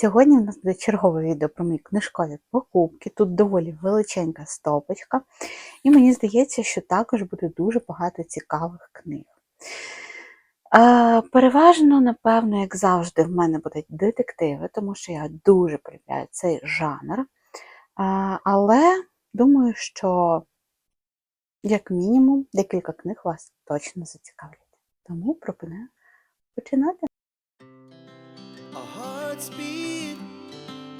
Сьогодні у нас буде чергове відео про мої книжкові покупки. Тут доволі величенька стопочка, і мені здається, що також буде дуже багато цікавих книг. Е, переважно, напевно, як завжди, в мене будуть детективи, тому що я дуже полюбляю цей жанр. Е, але думаю, що, як мінімум, декілька книг вас точно зацікавлять. Тому пропоную починати. Beat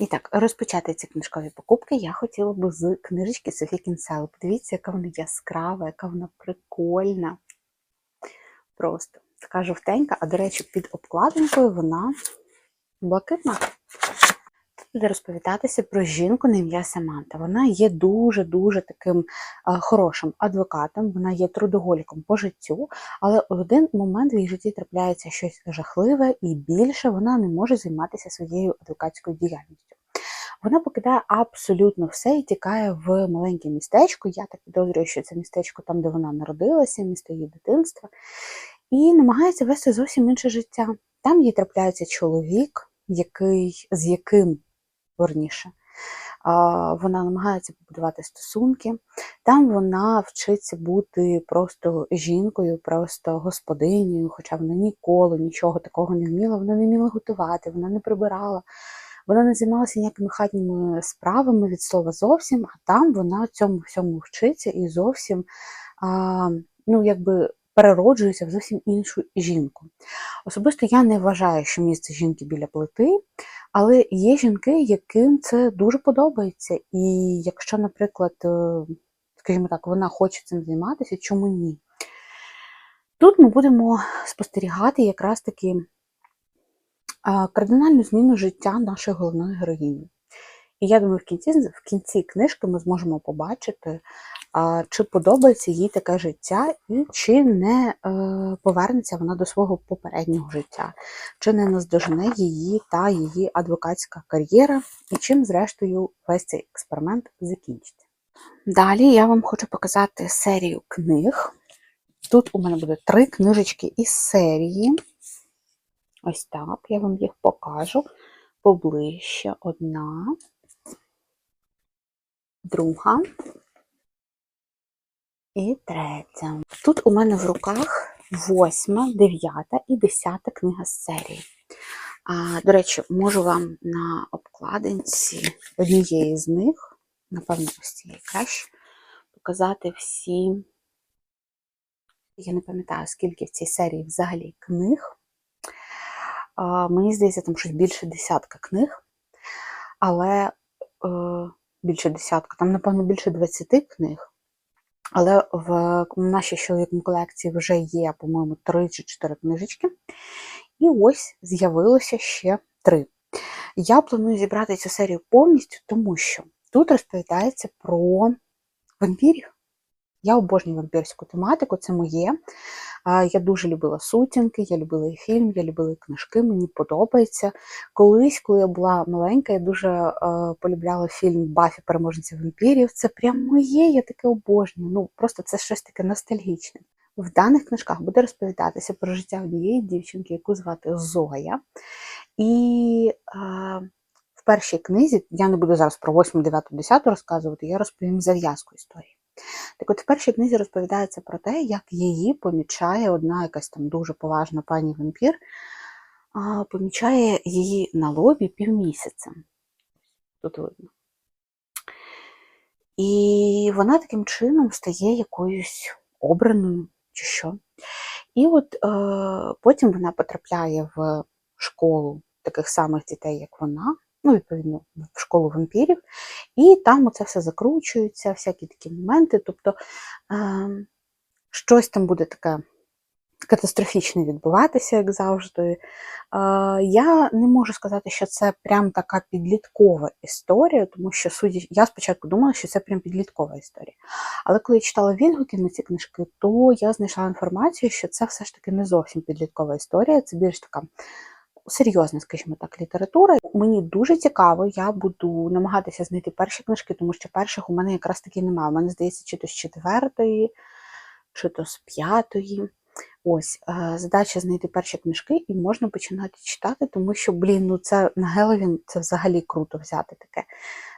І так, розпочати ці книжкові покупки я хотіла би з книжечки Софі Кінсел. Подивіться, яка вона яскрава, яка вона прикольна. Просто така жовтенька, а до речі, під обкладинкою вона блакитна. Буде розповідатися про жінку на ім'я Саманта. Вона є дуже-дуже таким е, хорошим адвокатом, вона є трудоголіком по життю, але в один момент в її житті трапляється щось жахливе і більше вона не може займатися своєю адвокатською діяльністю. Вона покидає абсолютно все і тікає в маленьке містечко. Я так підозрюю, що це містечко там, де вона народилася, місто її дитинства, і намагається вести зовсім інше життя. Там їй трапляється чоловік, який, з яким верніше. Вона намагається побудувати стосунки. Там вона вчиться бути просто жінкою, просто господинею, хоча вона ніколи нічого такого не вміла. Вона не вміла готувати, вона не прибирала, вона не займалася ніякими хатніми справами від слова зовсім, а там вона цьому всьому вчиться і зовсім а, ну, якби перероджується в зовсім іншу жінку. Особисто я не вважаю, що місце жінки біля плити. Але є жінки, яким це дуже подобається. І якщо, наприклад, е, скажімо так, вона хоче цим займатися, чому ні? Тут ми будемо спостерігати якраз таки кардинальну зміну життя нашої головної героїні. І я думаю, в кінці, в кінці книжки ми зможемо побачити, чи подобається їй таке життя, і чи не е, повернеться вона до свого попереднього життя, чи не наздожене її та її адвокатська кар'єра, і чим, зрештою, весь цей експеримент закінчиться. Далі я вам хочу показати серію книг. Тут у мене буде три книжечки із серії. Ось так, я вам їх покажу поближче. Одна, друга і третя. Тут у мене в руках восьма, дев'ята і десята книга з серії. А, До речі, можу вам на обкладинці однієї з них, напевно, ось цієї краще, показати всі. Я не пам'ятаю, скільки в цій серії взагалі книг. А, Мені здається, там щось більше десятка книг, але е, більше десятка, там, напевно, більше 20 книг. Але в нашій чоловіком колекції вже є, по-моєму, три чи чотири книжечки. І ось з'явилося ще три. Я планую зібрати цю серію повністю, тому що тут розповідається про вампірів. Я обожнюю вампірську тематику, це моє. А, Я дуже любила сутінки, я любила і фільм, я любила і книжки, мені подобається. Колись, коли я була маленька, я дуже е, полюбляла фільм Бафі переможниця вампірів. Це прям моє, я таке обожнюю. Ну, просто це щось таке ностальгічне. В даних книжках буде розповідатися про життя однієї дівчинки, яку звати Зоя. І е, в першій книзі, я не буду зараз про 8, 9, 10 розказувати, я розповім зав'язку історії. Так от в першій книзі розповідається про те, як її помічає одна якась там дуже поважна пані вампір, помічає її на лобі півмісяця. Тут видно. І вона таким чином стає якоюсь обраною чи що. І от е, потім вона потрапляє в школу таких самих дітей, як вона, ну, відповідно, в школу вампірів, і там оце все закручується, всякі такі моменти. Тобто е, щось там буде таке катастрофічне відбуватися, як завжди. Е, я не можу сказати, що це прям така підліткова історія, тому що судя, я спочатку думала, що це прям підліткова історія. Але коли я читала відгуки на ці книжки, то я знайшла інформацію, що це все ж таки не зовсім підліткова історія, це більш така серйозна, скажімо так, література. Мені дуже цікаво, я буду намагатися знайти перші книжки, тому що перших у мене якраз таки немає. У мене здається, чи то з четвертої, чи то з п'ятої. Ось, е, задача знайти перші книжки і можна починати читати, тому що, блін, ну це на Геловін це взагалі круто взяти таке.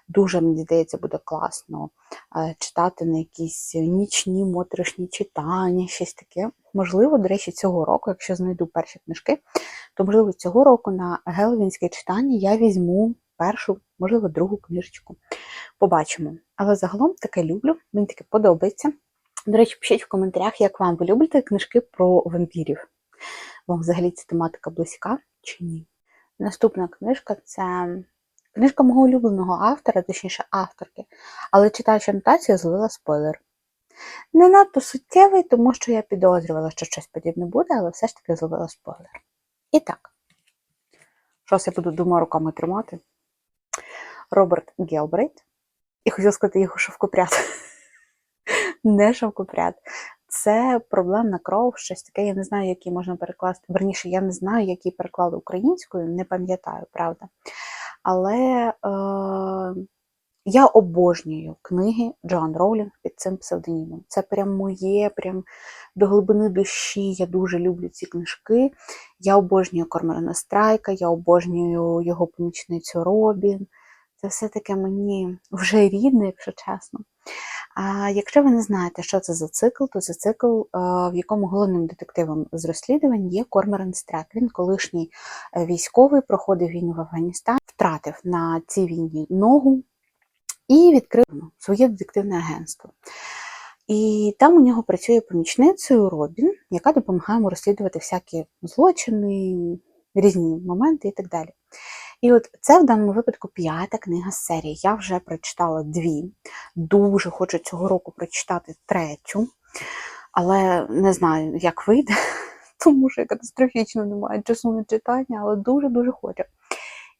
Дуже, мені здається, буде класно е, читати на якісь нічні моторошні читання, щось таке. Можливо, до речі, цього року, якщо знайду перші книжки, то можливо цього року на Геловінське читання я візьму першу, можливо, другу книжечку. Побачимо. Але загалом таке люблю, мені таке подобається. До речі, пишіть в коментарях, як вам ви любите книжки про вампірів. Вам взагалі ця тематика близька чи ні? Наступна книжка це книжка мого улюбленого автора, точніше авторки, але читаючи анотацію, зловила спойлер. Не надто суттєвий, тому що я підозрювала, що щось подібне буде, але все ж таки зловила спойлер. І так, щось я буду двома руками тримати. Роберт Гелбрейт. І хотіла сказати його шовкопряд. Не шовкопряд. Це проблемна кров, щось таке. Я не знаю, які можна перекласти. Верніше, я не знаю, які переклали українською, не пам'ятаю, правда. Але е, я обожнюю книги Джоан Роулінг під цим псевдонімом. Це прям моє, прям до глибини душі. Я дуже люблю ці книжки. Я обожнюю Корморана Страйка, я обожнюю його помічницю Робін. Це все таке мені вже рідне, якщо чесно. А якщо ви не знаєте, що це за цикл, то це цикл, е, в якому головним детективом з розслідувань є Корморан Страйк. Він колишній е, військовий, проходив війну в Афганістані, втратив на цій війні ногу і відкрив своє детективне агентство. І там у нього працює помічницею Робін, яка допомагає йому розслідувати всякі злочини, різні моменти і так далі. І от це в даному випадку п'ята книга з серії. Я вже прочитала дві. Дуже хочу цього року прочитати третю, але не знаю, як вийде, тому що я катастрофічно немає часу на читання, але дуже-дуже хочу.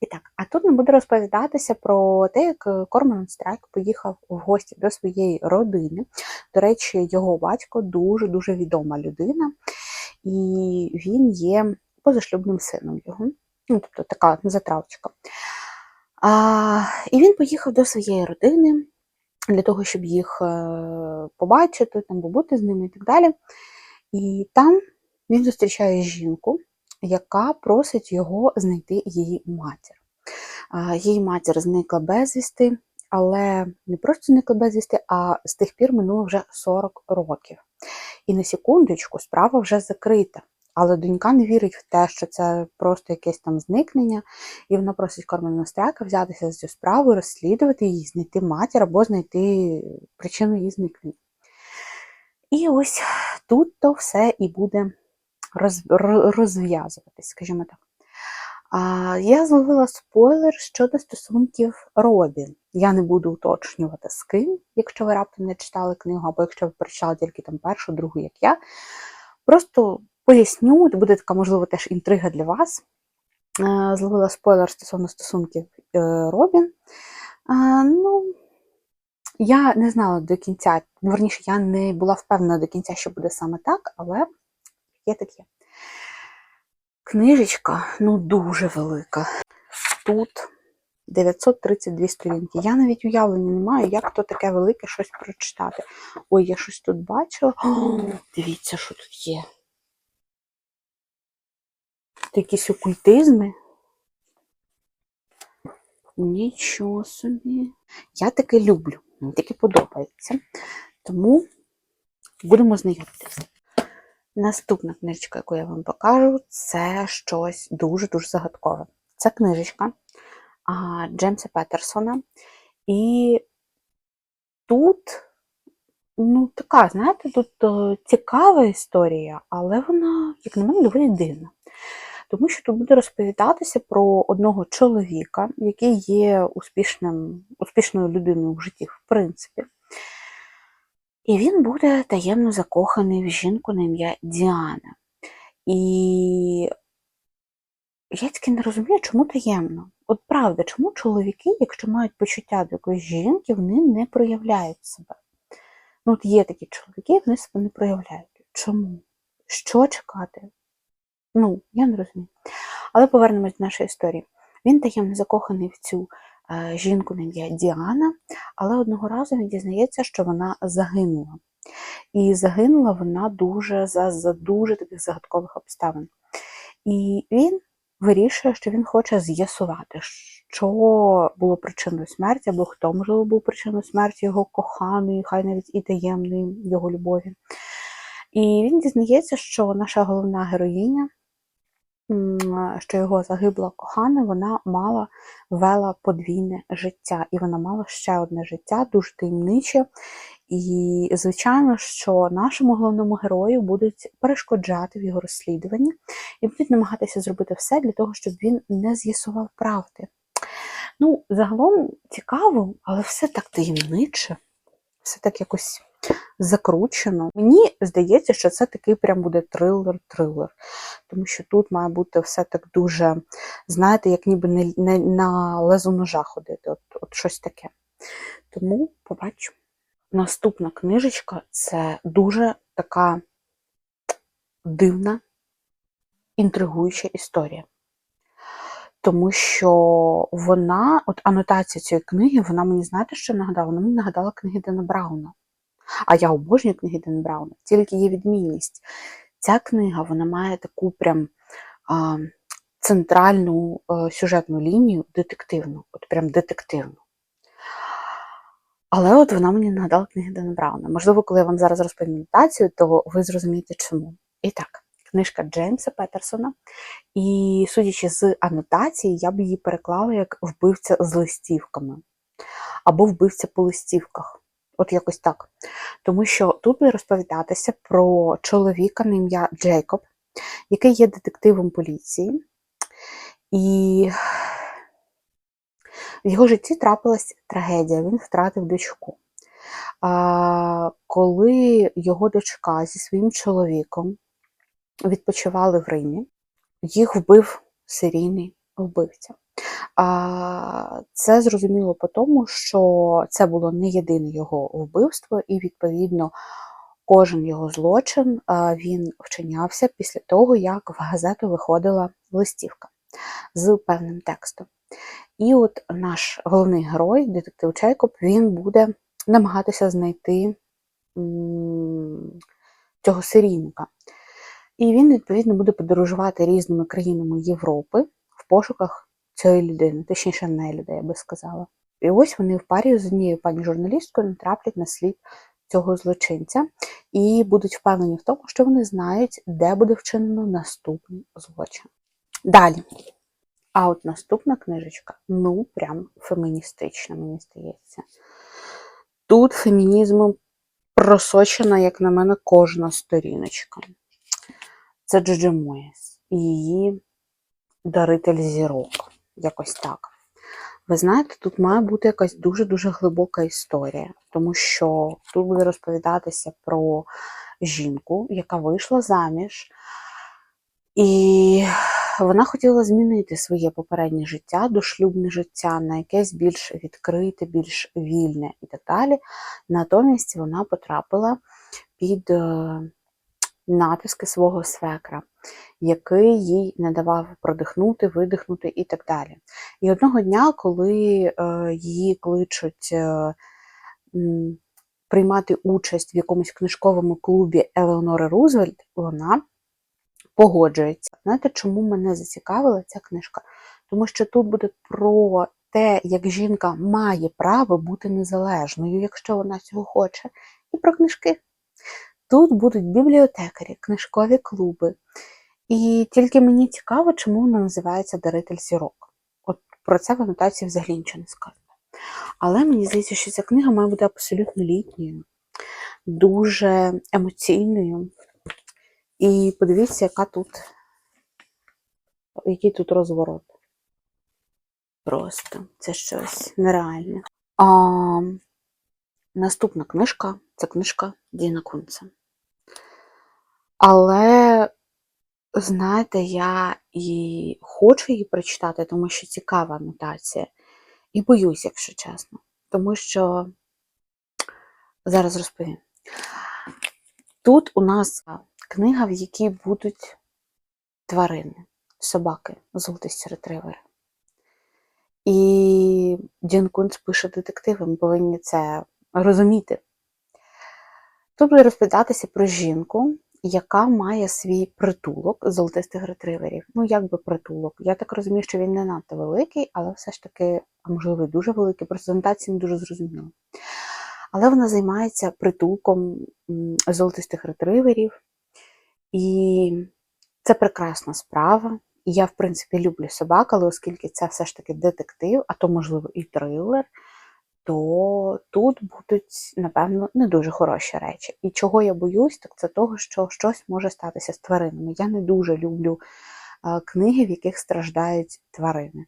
І так, а тут нам буде розповідатися про те, як Корман Страйк поїхав в гості до своєї родини. До речі, його батько дуже-дуже відома людина, і він є позашлюбним сином його. Ну, тобто така затравочка. А, І він поїхав до своєї родини для того, щоб їх е, побачити, там, побути з ними і так далі. І там він зустрічає жінку, яка просить його знайти її матір. Її матір зникла безвісти, але не просто зникла безвісти, а з тих пір минуло вже 40 років. І на секундочку справа вже закрита. Але донька не вірить в те, що це просто якесь там зникнення, і вона просить Кормана Страйка взятися за цю справу, розслідувати її, знайти матір або знайти причину її зникнення. І ось тут то все і буде роз, розв'язуватись, скажімо так. А, Я зловила спойлер щодо стосунків Робін. Я не буду уточнювати з ким, якщо ви раптом не читали книгу, або якщо ви прочитали тільки там першу, другу, як я. Просто поясню, буде така, можливо, теж інтрига для вас. Зловила спойлер стосовно стосунків е, Робін. Е, Ну, я не знала до кінця, верніше, я не була впевнена до кінця, що буде саме так, але є таке. Книжечка, ну, дуже велика. Тут 932 сторінки. Я навіть уявлення не маю, як то таке велике щось прочитати. Ой, я щось тут бачила. Дивіться, що тут є. Тут якісь окультизми. Нічого собі. Я таке люблю, мені таке подобається. Тому будемо знайомитися. Наступна книжечка, яку я вам покажу, це щось дуже-дуже загадкове. Це книжечка а, Джеймса Петерсона. І тут, ну, така, знаєте, тут е, цікава історія, але вона, як на мене, доволі дивна. Тому що тут буде розповідатися про одного чоловіка, який є успішним, успішною людиною в житті, в принципі. І він буде таємно закоханий в жінку на ім'я Діана. І я тільки не розумію, чому таємно. От правда, чому чоловіки, якщо мають почуття до якоїсь жінки, вони не проявляють себе. Ну, от є такі чоловіки, вони себе не проявляють. Чому? Що чекати? Ну, я не розумію. Але повернемось до нашої історії. Він таємно закоханий в цю жінку на ім'я Діана, але одного разу він дізнається, що вона загинула. І загинула вона дуже за, за дуже таких загадкових обставин. І він вирішує, що він хоче з'ясувати, що було причиною смерті, або хто, можливо, був причиною смерті його коханої, хай навіть і таємної його любові. І він дізнається, що наша головна героїня, що його загибла кохана, вона мала вела подвійне життя, і вона мала ще одне життя, дуже таємниче. І, звичайно, що нашому головному герою будуть перешкоджати в його розслідуванні і будуть намагатися зробити все для того, щоб він не з'ясував правди. Ну, загалом цікаво, але все так таємниче, все так якось закручено. Мені здається, що це такий прям буде трилер-трилер. Тому що тут має бути все так дуже, знаєте, як ніби не, не на лезу ножа ходити, от, от щось таке. Тому побачу. Наступна книжечка це дуже така дивна, інтригуюча історія. Тому що вона, от анотація цієї книги, вона мені, знаєте, що нагадала? Вона мені нагадала книги Дена Брауна. А я обожнюю книги Дена Брауна, тільки є відмінність. Ця книга вона має таку прям а, центральну а, сюжетну лінію, детективну, от прям детективну. Але от вона мені нагадала книги Дена Брауна. Можливо, коли я вам зараз розповім анотацію, то ви зрозумієте чому. І так, книжка Джеймса Петерсона. І судячи з анотації, я б її переклала як вбивця з листівками або вбивця по листівках. От якось так. Тому що тут буде розповідатися про чоловіка на ім'я Джейкоб, який є детективом поліції. І в його житті трапилась трагедія, він втратив дочку. Коли його дочка зі своїм чоловіком відпочивали в Римі, їх вбив серійний вбивця. Це зрозуміло по тому, що це було не єдине його вбивство, і, відповідно, кожен його злочин він вчинявся після того, як в газету виходила листівка з певним текстом. І от наш головний герой, детектив Чайкоп, він буде намагатися знайти цього серійника. І він, відповідно, буде подорожувати різними країнами Європи в пошуках цієї людини, точніше, не людей, я би сказала. І ось вони в парі з однією пані журналісткою натраплять на слід цього злочинця і будуть впевнені в тому, що вони знають, де буде вчинено наступний злочин. Далі. А от наступна книжечка, ну, прям феміністична, мені здається. Тут фемінізмом просочена, як на мене, кожна сторіночка. Це Джоджі Моєс і її даритель зірок. Якось так. Ви знаєте, тут має бути якась дуже-дуже глибока історія, тому що тут буде розповідатися про жінку, яка вийшла заміж, і вона хотіла змінити своє попереднє життя, дошлюбне життя на якесь більш відкрите, більш вільне і так далі. Натомість вона потрапила під е, натиски свого свекра, який їй не давав продихнути, видихнути і так далі. І одного дня, коли е, її кличуть е, приймати участь в якомусь книжковому клубі Елеонори Рузвельт, вона погоджується. Знаєте, чому мене зацікавила ця книжка? Тому що тут буде про те, як жінка має право бути незалежною, якщо вона цього хоче, і про книжки. Тут будуть бібліотекарі, книжкові клуби. І тільки мені цікаво, чому вона називається Даритель зірок. От про це в анотації взагалі нічого не сказано. Але мені здається, що ця книга має бути абсолютно літньою, дуже емоційною. І подивіться, яка тут, який тут розворот. Просто це щось нереальне. А, наступна книжка це книжка Діна Кунца. Але, знаєте, я і хочу її прочитати, тому що цікава анотація. І боюсь, якщо чесно. Тому що зараз розповім. Тут у нас книга, в якій будуть тварини, собаки, золотисті ретривери. І Дін Кунц пише детективи, ми повинні це розуміти. Тут буде розповідатися про жінку, яка має свій притулок золотистих ретриверів. Ну, як би притулок. Я так розумію, що він не надто великий, але все ж таки, а можливо, дуже великий, анотації не дуже зрозуміло. Але вона займається притулком золотистих ретриверів, і це прекрасна справа. І я, в принципі, люблю собак, але оскільки це все ж таки детектив, а то, можливо, і трилер, то тут будуть, напевно, не дуже хороші речі. І чого я боюсь, так це того, що щось може статися з тваринами. Я не дуже люблю е, книги, в яких страждають тварини.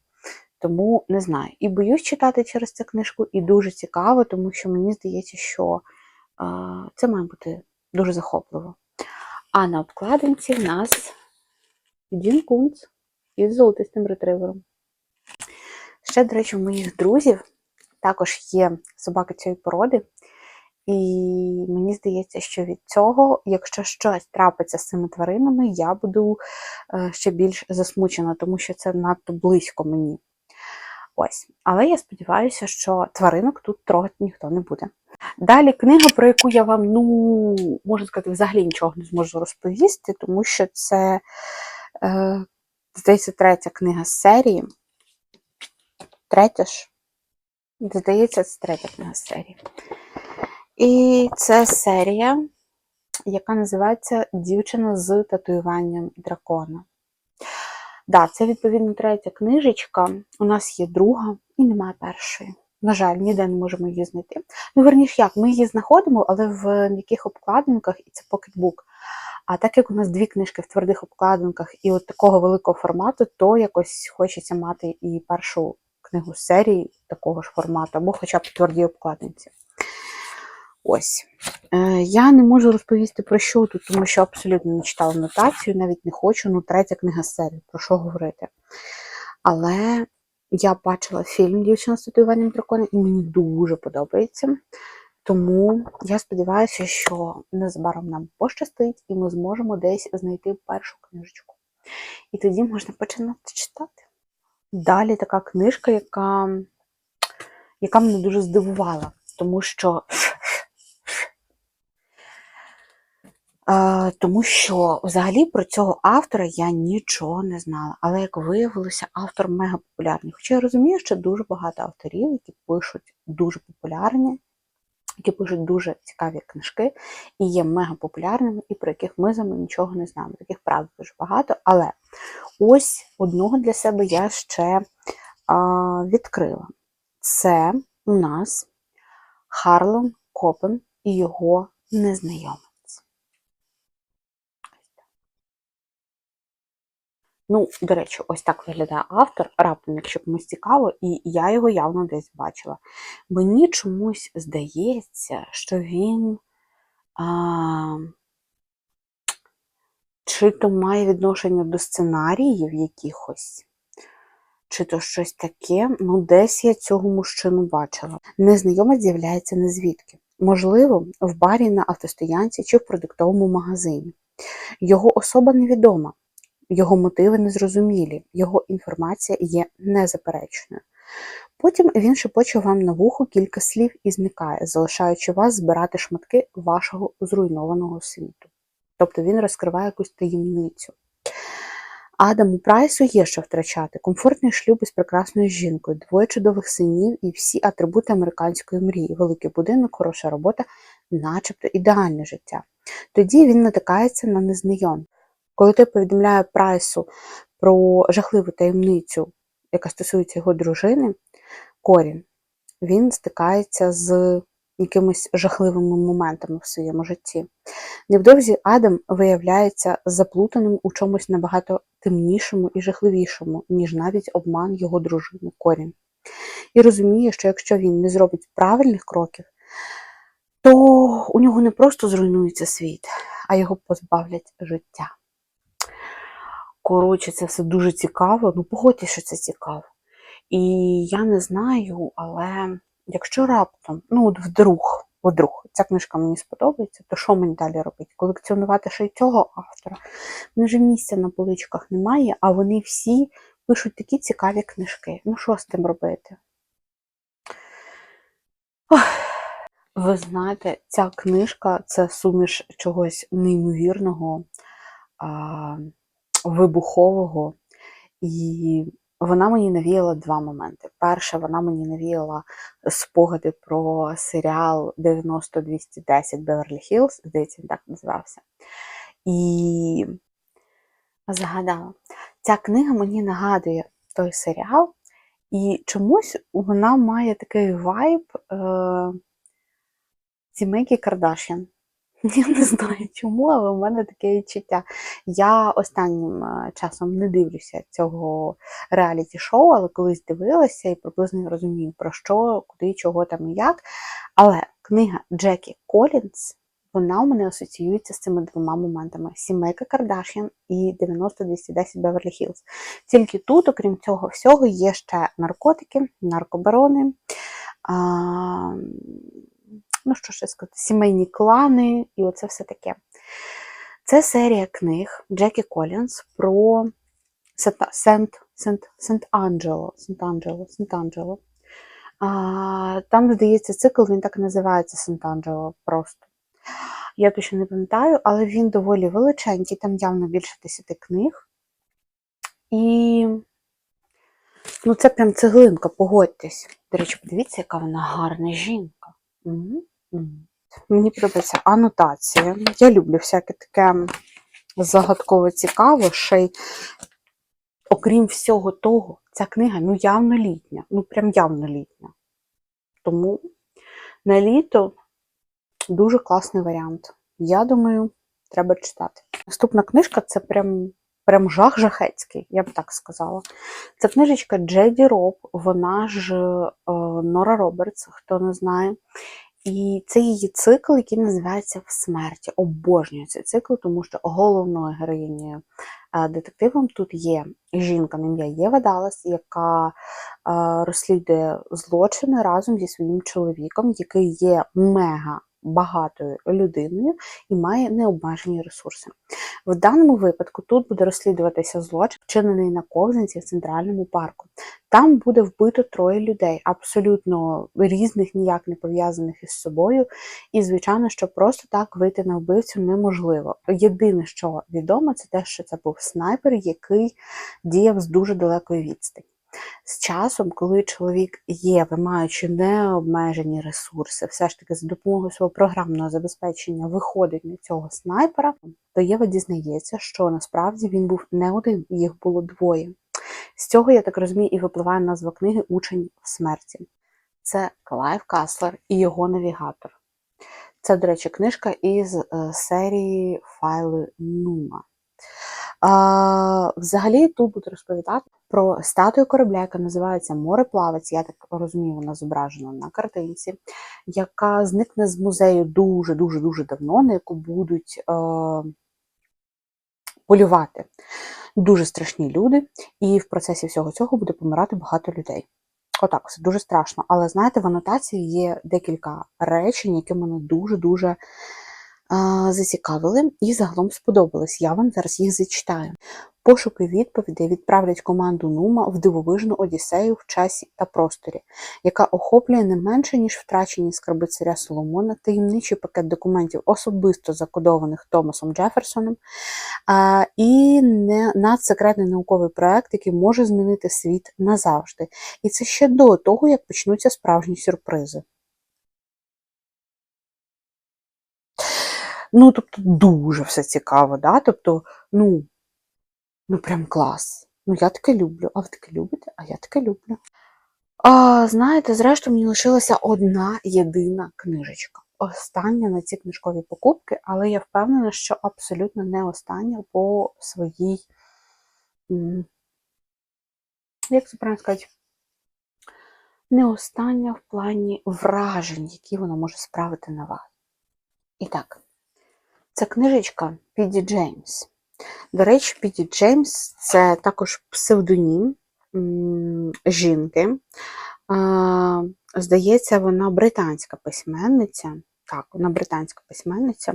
Тому не знаю. І боюсь читати через цю книжку, і дуже цікаво, тому що мені здається, що е, це має бути дуже захопливо. А на обкладинці в нас Дін Кунц із золотистим ретривером. Ще, до речі, у моїх друзів також є собаки цієї породи. І мені здається, що від цього, якщо щось трапиться з цими тваринами, я буду е, ще більш засмучена, тому що це надто близько мені. Ось. Але я сподіваюся, що тваринок тут трогати ніхто не буде. Далі книга, про яку я вам, ну, можна сказати, взагалі нічого не зможу розповісти, тому що це, е, здається, третя книга з серії. Третя ж. Здається, це третя книга серії. І це серія, яка називається Дівчина з татуюванням дракона. Да, це відповідно третя книжечка. У нас є друга і немає першої. На жаль, ніде не можемо її знайти. Ну, верніш як, ми її знаходимо, але в м'яких обкладинках, і це покетбук. А так як у нас дві книжки в твердих обкладинках і от такого великого формату, то якось хочеться мати і першу книгу з серії такого ж формату, або хоча б в твердій обкладинці. Ось. Е, я не можу розповісти про що тут, тому що абсолютно не читала нотацію, навіть не хочу. Ну, третя книга з серії, про що говорити. Але я бачила фільм Дівчина з татуюванням дракона, і мені дуже подобається. Тому я сподіваюся, що незабаром нам пощастить, і ми зможемо десь знайти першу книжечку. І тоді можна починати читати. Далі така книжка, яка, яка мене дуже здивувала, тому що Е, тому що взагалі про цього автора я нічого не знала. Але як виявилося, автор мега популярний. Хоча я розумію, що дуже багато авторів, які пишуть дуже популярні, які пишуть дуже цікаві книжки і є мега популярними, і про яких ми з вами нічого не знаємо. Таких правда дуже багато. Але ось одного для себе я ще а, відкрила. Це у нас Харлон Копен і його незнайомий. Ну, до речі, ось так виглядає автор, раптом, якщо комусь цікаво, і я його явно десь бачила. Мені чомусь здається, що він а, чи то має відношення до сценаріїв якихось, чи то щось таке. Ну, десь я цього мужчину бачила. Незнайомець з'являється не звідки. Можливо, в барі на автостоянці чи в продуктовому магазині. Його особа невідома. Його мотиви незрозумілі, його інформація є незаперечною. Потім він шепоче вам на вухо кілька слів і зникає, залишаючи вас збирати шматки вашого зруйнованого світу. Тобто він розкриває якусь таємницю. Адаму Прайсу є що втрачати: комфортний шлюб із прекрасною жінкою, двоє чудових синів і всі атрибути американської мрії, великий будинок, хороша робота, начебто ідеальне життя. Тоді він натикається на незнайом. Коли той повідомляє Прайсу про жахливу таємницю, яка стосується його дружини, Корін, він стикається з якимись жахливими моментами в своєму житті. Невдовзі Адам виявляється заплутаним у чомусь набагато темнішому і жахливішому, ніж навіть обман його дружини Корін. І розуміє, що якщо він не зробить правильних кроків, то у нього не просто зруйнується світ, а його позбавлять життя. Коротше, це все дуже цікаво. Ну, погодьте, що це цікаво. І я не знаю, але якщо раптом, ну от вдруг, вдруг ця книжка мені сподобається, то що мені далі робити? Колекціонувати ще й цього автора? Мені вже місця на поличках немає, а вони всі пишуть такі цікаві книжки. Ну, що з тим робити? Ох. Ви знаєте, ця книжка це суміш чогось неймовірного, а, вибухового. І вона мені навіяла два моменти. Перше, вона мені навіяла спогади про серіал 90-210 Беверлі Хіллз, здається, він так називався. І згадала, ця книга мені нагадує той серіал, і чомусь вона має такий вайб е, сімейки Кардашян. Я не знаю чому, але у мене таке відчуття. Я останнім е, часом не дивлюся цього реаліті-шоу, але колись дивилася і приблизно розумію, про що, куди, чого там і як. Але книга Джекі Колінс, вона у мене асоціюється з цими двома моментами: Сімейка Кардашян і 90-210 Беверлі Хіллз. Тільки тут, окрім цього всього, є ще наркотики, наркобарони. А, ну що ще сказати, сімейні клани і оце все таке. Це серія книг Джекі Колінс про Сент, Сент, Сент-Анджело. Сент-Анджело, Сент-Анджело. Там, здається, цикл він так і називається Сент-Анджело просто. Я точно не пам'ятаю, але він доволі величенький, там явно більше 10 книг. І ну, це прям цеглинка, погодьтесь. До речі, подивіться, яка вона гарна жінка. Мгм. Мені подобається анотація. Я люблю всяке таке загадково цікаве, ще й окрім всього того, ця книга ну явно літня, ну прям явно літня. Тому на літо дуже класний варіант. Я думаю, треба читати. Наступна книжка це прям, прям жах жахецький, я б так сказала. Це книжечка Джеді Роб, вона ж е, Нора Робертс, хто не знає. І це її цикл, який називається В смерті. Обожнюю цей цикл, тому що головною героїнею е, детективом тут є жінка на ім'я Єва Далас, яка е, розслідує злочини разом зі своїм чоловіком, який є мега багатою людиною і має необмежені ресурси. В даному випадку тут буде розслідуватися злочин, вчинений на ковзанці в центральному парку. Там буде вбито троє людей, абсолютно різних, ніяк не пов'язаних із собою. І, звичайно, що просто так вийти на вбивцю неможливо. Єдине, що відомо, це те, що це був снайпер, який діяв з дуже далекої відстані. З часом, коли чоловік є, маючи необмежені ресурси, все ж таки за допомогою свого програмного забезпечення виходить на цього снайпера, то Єва дізнається, що насправді він був не один, їх було двоє. З цього, я так розумію, і випливає назва книги Учень в смерті. Це Клайв Каслер і його навігатор. Це, до речі, книжка із е, серії Файли Нума. А, взагалі, тут буду розповідати про статую корабля, яка називається Мореплавець. Я так розумію, вона зображена на картинці, яка зникне з музею дуже дуже давно, на яку будуть е, полювати дуже страшні люди, і в процесі всього цього буде помирати багато людей. Отак, це дуже страшно. Але знаєте, в анотації є декілька речень, які мене дуже-дуже зацікавили і загалом сподобались. Я вам зараз їх зачитаю. Пошуки відповідей відправлять команду Нума в дивовижну Одіссею в часі та просторі, яка охоплює не менше, ніж втрачені скарби царя Соломона, таємничий пакет документів, особисто закодованих Томасом Джеферсоном, а, і не надсекретний науковий проект, який може змінити світ назавжди. І це ще до того, як почнуться справжні сюрпризи. Ну, тобто, дуже все цікаво, да? Тобто, ну, ну прям клас. Ну, я таке люблю. А ви таке любите? А я таке люблю. А, знаєте, зрештою, мені лишилася одна єдина книжечка. Остання на ці книжкові покупки, але я впевнена, що абсолютно не остання по своїй, як це правильно сказати, не остання в плані вражень, які вона може справити на вас. І так, це книжечка Піді Джеймс. До речі, Піді Джеймс це також псевдонім жінки. Здається, вона британська письменниця. Так, вона британська письменниця.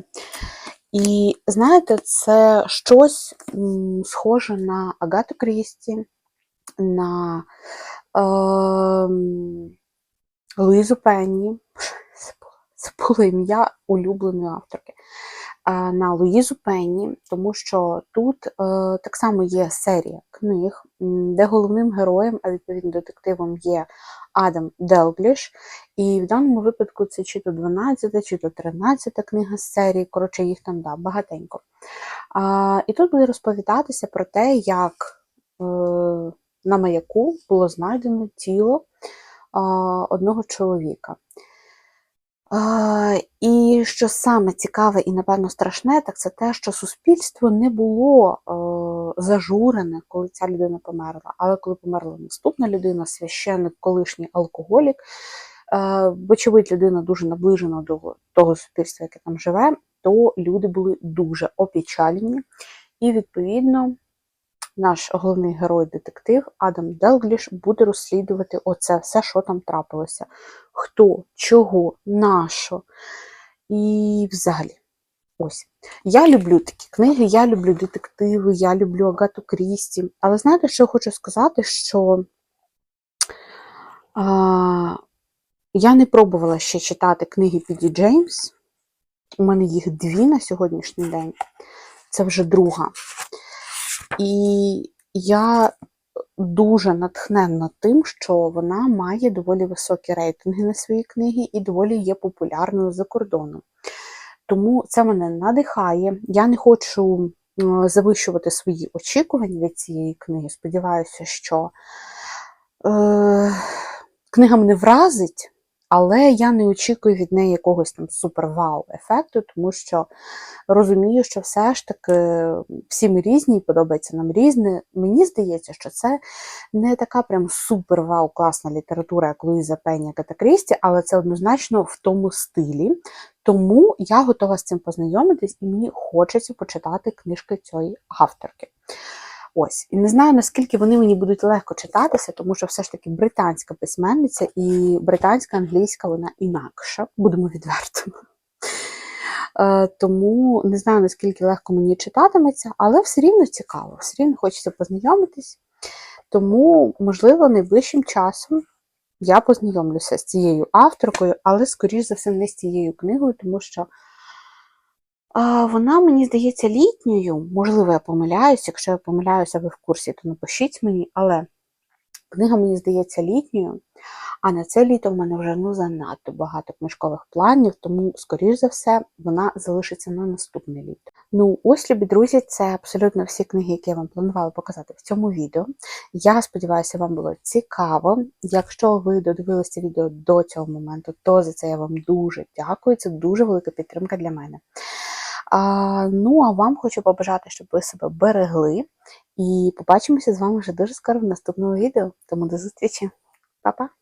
І знаєте, це щось схоже на Агату Крісті, на ем, Луїзу Пенні. Забула, забула ім'я улюбленої авторки. Е, На Луїзу Пенні, тому що тут е, так само є серія книг, де головним героєм, а відповідно детективом є Адам Делгліш. І в даному випадку це чи то 12, чи то 13 книга з серії, коротше, їх там да, багатенько. І тут буде розповідатися про те, як е, на маяку було знайдено тіло одного чоловіка. І що саме цікаве і, напевно, страшне, так це те, що суспільство не було е, зажурене, коли ця людина померла. Але коли померла наступна людина, священник, колишній алкоголік, е, вочевидь, людина дуже наближена до того суспільства, яке там живе, то люди були дуже опечалені. І, відповідно, наш головний герой-детектив Адам Делгліш буде розслідувати оце все, що там трапилося. Хто, чого, нащо. І взагалі. Ось. Я люблю такі книги, я люблю детективи, я люблю Агату Крісті. Але знаєте, що я хочу сказати, що а, я не пробувала ще читати книги Піді Джеймс. У мене їх дві на сьогоднішній день. Це вже друга. І я дуже натхненна тим, що вона має доволі високі рейтинги на свої книги і доволі є популярною за кордоном. Тому це мене надихає. Я не хочу завищувати свої очікування від цієї книги. Сподіваюся, що е, книга мене вразить, але я не очікую від неї якогось там супер-вау-ефекту, тому що розумію, що все ж таки всі ми різні, подобається нам різне. Мені здається, що це не така прям супер-вау класна література, як Луїза Пенні, Ката Крісті, але це однозначно в тому стилі. Тому я готова з цим познайомитись, і мені хочеться почитати книжки цієї авторки. Ось, і не знаю, наскільки вони мені будуть легко читатися, тому що все ж таки британська письменниця і британська англійська вона інакша, будемо відвертими. Е, Тому не знаю, наскільки легко мені читатиметься, але все рівно цікаво, все рівно хочеться познайомитись. Тому, можливо, найближчим часом я познайомлюся з цією авторкою, але, скоріш за все, не з цією книгою, тому що а, вона, мені здається, літньою. Можливо, я помиляюся. Якщо я помиляюся, ви в курсі, то напишіть мені, але книга, мені здається, літньою. А на це літо в мене вже ну, занадто багато книжкових планів, тому, скоріш за все, вона залишиться на наступне літо. Ну, ось, любі друзі, це абсолютно всі книги, які я вам планувала показати в цьому відео. Я сподіваюся, вам було цікаво. Якщо ви додивилися відео до цього моменту, то за це я вам дуже дякую. Це дуже велика підтримка для мене. А, ну, а вам хочу побажати, щоб ви себе берегли. І побачимося з вами вже дуже скоро в наступному відео. Тому до зустрічі. Па-па!